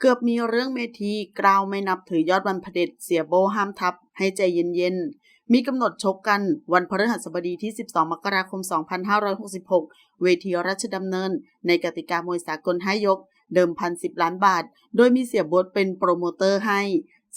เกือบมีเรื่องเมทีกล่าวไม่นับถือยอดวันเผด็จเสียโบห้ามทับ ให้ใจเย็นๆ มีกำหนดชกกันวันพฤหัสบดีที่ 12 มกราคม 2566 เวทีราชดำเนิน ในกติกามวยสากลให้ยก เดิมพันสิบล้านบาท โดยมีเสียโบดเป็นโปรโมเตอร์ให้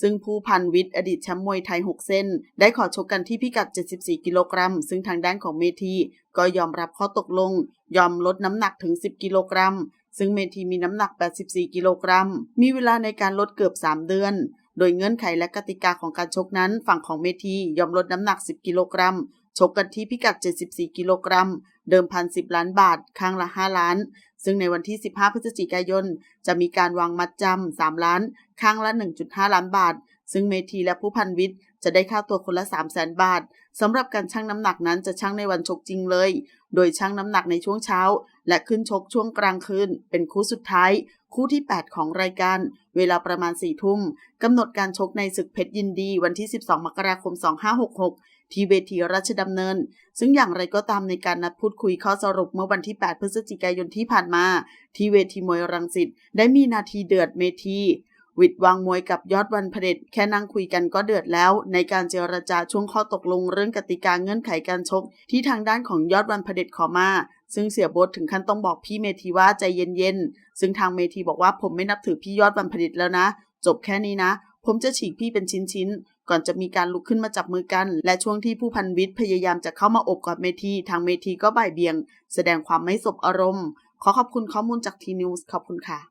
ซึ่งผู้พันวิทย์อดีตแชมป์มวยไทย 6 เส้น ได้ขอชกกันที่พิกัด 74 กิโลกรัม ซึ่งทางด้านของเมทีก็ยอมรับข้อตกลง ยอมลดน้ำหนักถึง 10 กิโลกรัม ซึ่งเมทีมีน้ำหนัก 84 กิโลกรัม มีเวลาในการลดเกือบ 3 เดือน โดยเงื่อนไขและกติกาของการชกนั้น ฝั่งของเมทียอมลดน้ำหนัก 10 กิโลกรัม ชกกันที่พิกัด 74 กิโลกรัม เดิมพัน 10 ล้านบาทข้างละ 5 ล้าน ซึ่งในวันที่ 15 พฤศจิกายน จะมีการวางมัดจำ 3 ล้านข้างละ 1.5 ล้านบาท ซึ่งเมทีและผู้พันวิทย์จะได้ค่าตัวคนละ 3 0 0 0 0 0 บาท สำหรับการชั่งน้ำหนักนั้นจะชั่งในวันชกจริงเลย โดยชั่งน้ำหนักในช่วงเช้า และขึ้นชกช่วงกลางคืน เป็นคู่สุดท้าย คู่ที่ 8 ของรายการ เวลาประมาณ4ทุ่มกำหนดการชกในศึกเพชรยินดีวันที่ 12 มกราคม 2566 ที่เวทีราชดำเนิน ซึ่งอย่างไรก็ตามในการนัดพูดคุยข้อสรุปเมื่อวันที่ 8 พฤศจิกายนที่ผ่านมา ที่เวทีมวยรังสิตได้มีนาทีเดือดเมที วิดวางมวยกับยอดวันเผด็จแค่นั่งคุยกันก็เดือดแล้ว ในการเจรจาช่วงข้อตกลงเรื่องกติกาเงื่อนไขการชก ที่ทางด้านของยอดวันเผด็จขอมา ซึ่งเสียโบทถึงขั้นต้องบอกพี่เมทีว่าใจเย็นๆ ซึ่งทางเมทีบอกว่าผมไม่นับถือพี่ยอดวันเผด็จแล้วนะ จบแค่นี้นะ ผมจะฉีกพี่เป็นชิ้นๆ ก่อนจะมีการลุกขึ้นมาจับมือกัน และช่วงที่ผู้พันวิทย์พยายามจะเข้ามาอบกอดเมทีทางเมทีก็บ่ายเบียง แสดงความไม่สบอารมณ์ ขอขอบคุณข้อมูลจากทีนิวส์ขอบคุณค่ะ